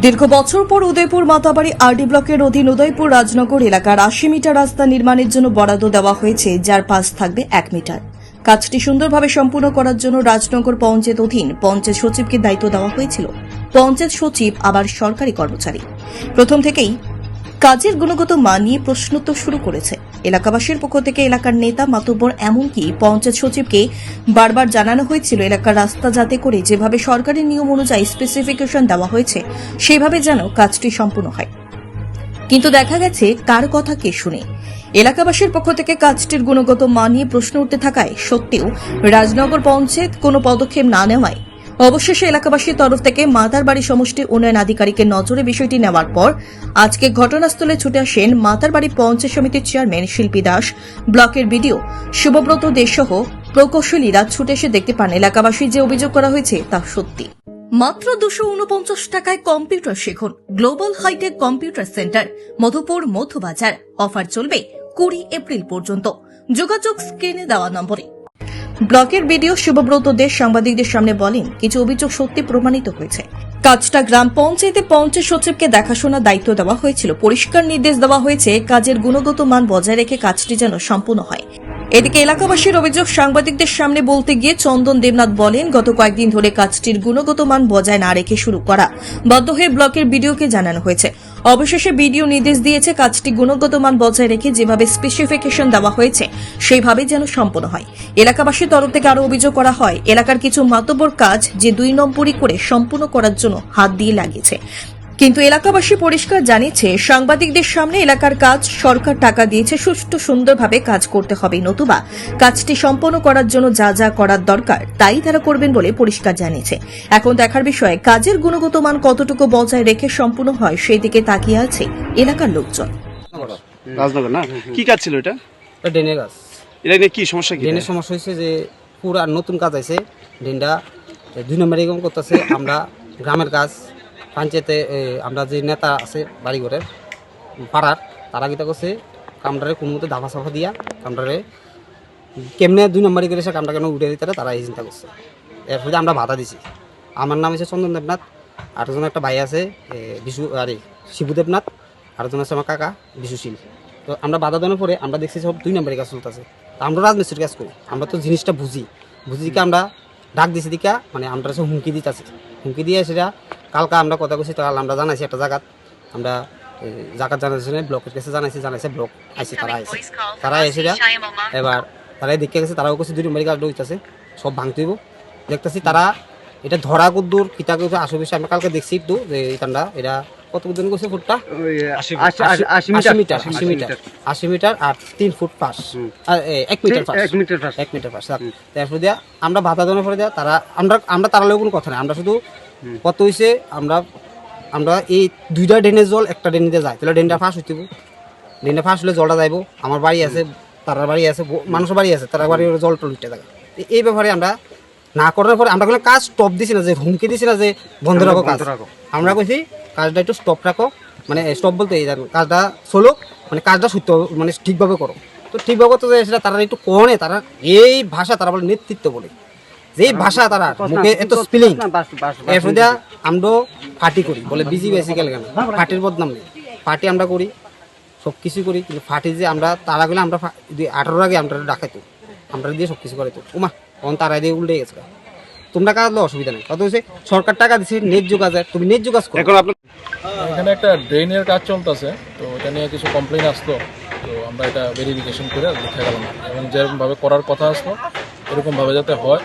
দীর্ঘ বছর পর উদয়পুর মাতাবাড়ি আরডি ব্লকের অধীন উদয়পুর রাজনগর এলাকার আশি মিটার রাস্তা নির্মাণের জন্য বরাদ্দ দেওয়া হয়েছে, যার পাশ থাকবে এক মিটার। কাজটি সুন্দরভাবে সম্পূর্ণ করার জন্য রাজনগর পঞ্চায়েত অধীন পঞ্চায়েত সচিবকে দায়িত্ব দেওয়া হয়েছিল। পঞ্চায়েত সচিব আবার সরকারি কর্মচারী। প্রথম থেকেই কাজের গুণগত মান নিয়ে প্রশ্নোত্তর শুরু করেছে। এলাকাবাসীর পক্ষ থেকে এলাকার নেতা মাতব্বর এমনকি পঞ্চায়েত সচিবকে বারবার জানানো হয়েছিল এলাকার রাস্তা যাতে করে যেভাবে সরকারি নিয়ম অনুযায়ী স্পেসিফিকেশন দেওয়া হয়েছে, সেভাবে যেন কাজটি সম্পূর্ণ হয়। কিন্তু দেখা গেছে কার কথা কে শুনে। এলাকাবাসীর পক্ষ থেকে কাজটির গুণগত মান নিয়ে প্রশ্ন উঠতে থাকায় সত্ত্বেও রাজনগর পঞ্চায়েত কোনো পদক্ষেপ না নেওয়ায় অবশেষে এলাকাবাসীর তরফ থেকে মাতার বাড়ি সমষ্টি উন্নয়ন আধিকারিকের নজরে বিষয়টি নেওয়ার পর আজকে ঘটনাস্থলে ছুটে আসেন মাতার বাড়ি পঞ্চায়েত সমিতির চেয়ারম্যান শিল্পী দাস। ব্লকের বিডিও শুভব্রত দেশসহ প্রকৌশলীরা ছুটে এসে দেখতে পান এলাকাবাসী যে অভিযোগ করা হয়েছে তা সত্যি। মাত্র দুশো উনপঞ্চাশ টাকায় কম্পিউটার শিখুন, global hitech computer centre, Madhupur Madhubazar offer চলবে কুড়ি এপ্রিল পর্যন্ত। যোগাযোগ স্ক্রিনে দেওয়া নম্বরে। ব্লকের বিডিও শুভব্রত দেশ সাংবাদিকদের সামনে বলেন, কিছু অভিযোগ সত্যি প্রমাণিত হয়েছে। কাজটা গ্রাম পঞ্চায়েতে পঞ্চায়েত সচিবকে দেখাশোনার দায়িত্ব দেওয়া হয়েছিল। পরিষ্কার নির্দেশ দেওয়া হয়েছে, কাজের গুণগত মান বজায় রেখে কাজটি যেন সম্পূর্ণ হয়। এদিকে এলাকাবাসীর অভিযোগ, সাংবাদিকদের সামনে বলতে গিয়ে চন্দন দেবনাথ বলেন, গত কয়েকদিন ধরে কাজটির গুণগত মান বজায় না রেখে শুরু করা। বাধ্য হয়ে ব্লকের বিডিওকে জানানো হয়েছে। অবশেষে বিডিও নির্দেশ দিয়েছে কাজটি গুণগত মান বজায় রেখে যেভাবে স্পেসিফিকেশন দেওয়া হয়েছে সেইভাবে যেন সম্পন্ন হয়। এলাকাবাসীর তরফ থেকে আরও অভিযোগ করা হয়, এলাকার কিছু মাতব্বর কাজ যে দুই নম্বরই করে সম্পূর্ণ করার জন্য হাত দিয়ে লাগিয়েছে। কিন্তু এলাকাবাসী পরিষ্কার জানিয়েছে সাংবাদিকদের সামনে এলাকার কাজ সরকার টাকা দিয়েছে সুষ্ঠু সুন্দরভাবে কাজ করতে হবে। নতুবা কাজটি সম্পন্ন করার জন্য যা যা করার দরকার তাই তারা করবেন বলে পরিষ্কার জানিয়েছে। এখন দেখার বিষয়ে কাজের গুণগত মান কতটুকু বজায় রেখে সম্পূর্ণ হয় সেই দিকে তাকিয়ে আছে এলাকার লোকজন। রাজনগর না? কি কাজ ছিল এটা? ড্রেনের গাছ এটা নিয়ে কি সমস্যা কি? ড্রেনের সমস্যা হয়েছে যে পুরা নতুন কাজ আছে ড্রেনটা দুই নম্বর এরকম করতেছে আমরা গ্রামের কাজ পঞ্চায়েতে আমরা যে নেতা আছে বাড়িঘরের পাড়ার, তারা কিতা করছে কামটারে কোনো মতো দাফা সাফা দিয়া কামটারে কেমনে দুই নম্বরই করে সে কামটা কেন উঠে দিতে তারা এই চিন্তা করছে। এর ফলে আমরা বাধা দিছি। আমার নাম হচ্ছে চন্দন দেবনাথ, আরেকজন একটা ভাই আছে বিশু, আরে, শিবু দেবনাথ, আরেকজন আছে আমার কাকা, বিশু বিশুশীল তো আমরা বাধা দেওয়ার পরে আমরা দেখছি সব দুই নম্বরের কাজ চলতেছে। তো আমরা রাজমিস্ত্রির কাজ করি। আমরা তো জিনিসটা বুঝি। বুঝি দিকে আমরা ডাক দিছি দিকা মানে আমরা সব হুমকি দিতেছি। হুমকি দিয়ে সেটা কালকা আমরা কথা কইছি তাহলে আমরা জানাইছি একটা জায়গাত। আমরা জায়গা জানাইছি না, ব্লকের কাছে জানাইছি জানাইছে ব্লক আইসি তারা আইসি। তারা এসে এবার তারা দেখে গেছে তারাও কাছে দুই কাজ হইতেছে সব ভাঙতেইব দেখতেছি তারা এটা ধরা কুদ্দুর কিতা কিছু আশেপাশে আমি কালকে দেখছি একটু যে এইখানটা এটা কত কুদ্দুর করছে ফুটটা? আশি মিটার আশি মিটার। আশি মিটার আর তিন ফুট পাস আর, এক মিটার পাস এক মিটার পাস এক মিটার পাস তারপর দিয়া আমরা ভাতা দেওয়ার পরে দিয়া তারা আমরা আমরা তারা লোক কোনো কথা নাই। আমরা শুধু কত হয়েছে আমরা আমরা এই দুইটা ড্রেনের জল একটা ড্রেনিতে যায় তাহলে ড্রেনটা ফাঁস হইতে ড্রেনটা ফাঁস হলে জলটা যাইব। আমার বাড়ি আছে তারার বাড়ি আছে মানুষের বাড়ি আছে তার বাড়ি জল টল উঠতে থাকে এই ব্যাপারে আমরা না করার পরে আমরা কোনো কাজ স্টপ দিছি না যে হুমকি দিছি না যে বন্ধ রাখো কাজ। আমরা কইছি কাজটা একটু স্টপ রাখো। মানে স্টপ বলতে এই জানো, কাজটা চলো মানে কাজটা সত্য মানে ঠিকভাবে করো। তো ঠিকভাবে তো সেটা তারা একটু কনে তারা এই ভাষা তারা বলে নেতৃত্ব বলে। যে ভাষা তারা মুখে এত স্পেলিং এরপর দিয়া আমরা ফাটি করি বলে বিজি বেসিক্যাল কেন? ফাটির বদনাম নেই। ফাটি আমরা করি সব কিছু করি কিন্তু ফাটি যে আমরা তারা গেলে আমরা আঠারোর আগে আমরা ডাকাইতো। আমরা দিয়ে সব কিছু করাইতো। উমা তখন তারা দিয়ে উল্টে গেছে তোমরা কাজ অসুবিধা নেই? কত হচ্ছে সরকার টাকা দিচ্ছে নেট যোগ আছে তুমি নেট যোগাজ করো। এখন আপনার এখানে একটা ড্রেনের কাজ চলতেছে তো এটা নিয়ে কিছু কমপ্লেন আসতো তো আমরা এটা ভেরিফিকেশন করে দেখে গেলাম। এবং যেরকমভাবে করার কথা আসতো এরকমভাবে যাতে হয়।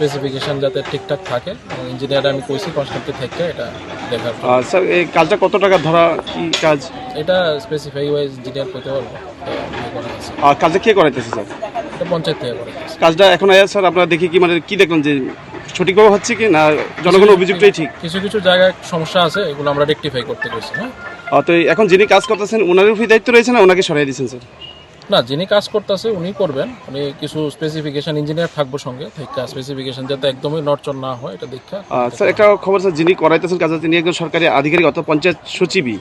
স্পেসিফিকেশন যাতে ঠিকঠাক থাকে ইঞ্জিনিয়ার আমি কইছি কনস্ট্রাক্টর থেকে এটা দেখার স্যার এই কাজটা কত টাকা ধরা কি কাজ? এটা স্পেসিফাই ওয়াইজ ইঞ্জিনিয়ার করতে পারব। আর কাজটা কে করাইতেছে স্যার এটা পঞ্চায়েত থেকে করা হয়েছে। কাজটা এখন আয়া স্যার আপনারা দেখি কি মানে কি দেখলেন যে সঠিকভাবে হচ্ছে কি না জনগণের অভিযোগটাই ঠিক? কিছু কিছু জায়গায় সমস্যা আছে এগুলো আমরা রেকটিফাই করতে গেছি হ্যাঁ? তো এখন যিনি কাজ করতেছেন ওনার উপরই দায়িত্ব রয়েছে না ওনাকে সরাই দিয়েছেন স্যার না যিনি কাজ করতেছে উনি করবেন। উনি কিছু স্পেসিফিকেশন ইঞ্জিনিয়ার থাকব সঙ্গে থেকে স্পেসিফিকেশন যাতে একদমই নড়চড় না হয় এটা দেখা। স্যার একটা খবর স্যার যিনি করাইতেছেন কাজটা তিনি একজন সরকারি আধিকারিক অর্থাৎ পঞ্চায়েত সচিবই।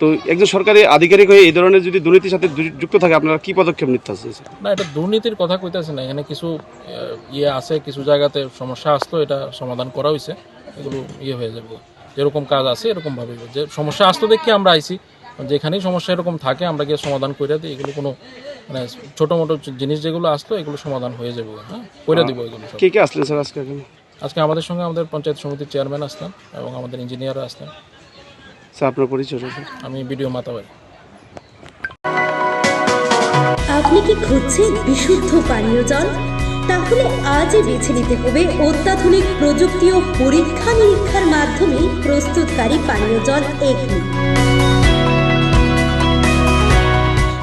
তো একজন সরকারি আধিকারিক হয়ে এই ধরনের যদি দুর্নীতির সাথে যুক্ত থাকে আপনারা কি পদক্ষেপ নিতে না এটা দুর্নীতির কথা কইতেছে না এখানে কিছু ইয়ে আছে কিছু জায়গাতে সমস্যা আসতো এটা সমাধান করা হয়েছে এগুলো ইয়ে হয়ে যাবে। যেরকম কাজ আছে এরকম ভাবে যে সমস্যা আসতো দেখে আমরা আইছি যেখানেই সমস্যা এরকম থাকে আমরা গিয়ে সমাধান করে দিই। এগুলো কোনো মানে ছোটো মোটো জিনিস যেগুলো আসতো এগুলো সমাধান হয়ে যাবে হ্যাঁ? করে দিব এগুলো কে কে আসলেন স্যার আজকে আজকে আমাদের সঙ্গে আমাদের পঞ্চায়েত সমিতির চেয়ারম্যান আসতেন এবং আমাদের ইঞ্জিনিয়াররা আসতেন। স্যার আপনার পরিচয় আমি বিডিও মাতাবাড়ি। আপনি কি খুঁজছেন বিশুদ্ধ পানীয় জল? তাহলে আজই বেছে নিতে হবে অত্যাধুনিক প্রযুক্তি ও পরীক্ষা নিরীক্ষার মাধ্যমে প্রস্তুতকারী পানীয় জল এগনি